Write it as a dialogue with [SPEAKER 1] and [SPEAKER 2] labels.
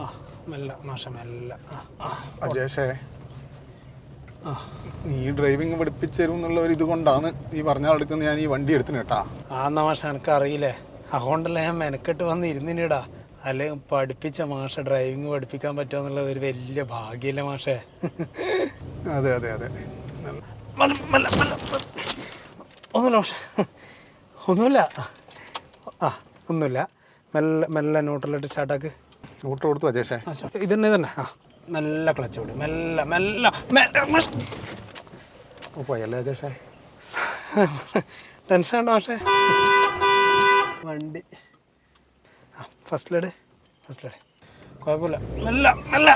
[SPEAKER 1] ആ മെല്ല മാഷ മെല്ല.
[SPEAKER 2] അജേഷേ നീ ഡ്രൈവിംഗ് പഠിപ്പിച്ചു തരും എന്നുള്ള ഒരു ഇത് കൊണ്ടാണ് നീ പറഞ്ഞ അടുക്കുന്ന ഞാൻ ഈ വണ്ടി എടുത്തിന് കേട്ടാ.
[SPEAKER 1] ആ എന്നാ മാഷ എനിക്ക് അറിയില്ലേ അതുകൊണ്ടല്ല ഞാൻ മെനക്കെട്ട് വന്ന് ഇരുന്നിനിടാ. അല്ലെ പഠിപ്പിച്ച മാഷ ഡ്രൈവിംഗ് പഠിപ്പിക്കാൻ പറ്റുക എന്നുള്ളത് ഒരു വലിയ ഭാഗ്യല്ലേ മാഷേ.
[SPEAKER 2] അതെ അതെ അതെ.
[SPEAKER 1] ഒന്നുമില്ല മാഷേ. ഒന്നുമില്ല. ആ ഒന്നുമില്ല. മെല്ലെ മെല്ലെ നോട്ടിലിട്ട് സ്റ്റാർട്ടാക്ക്
[SPEAKER 2] ന്യൂട്രൽ കൊടുത്തു അജേഷേ
[SPEAKER 1] ഇതന്നെ തന്നെ ആ മെല്ലെ ക്ലച്ച് വിടും മെല്ല മെല്ല
[SPEAKER 2] പോയല്ലേ അജേഷേ
[SPEAKER 1] ടെൻഷൻ ഉണ്ടോ പക്ഷേ വണ്ടി. ആ ഫസ്റ്റ് ലേഡ് ഫസ്റ്റ് ലേഡ് കുഴപ്പമില്ല. മെല്ല മെല്ല.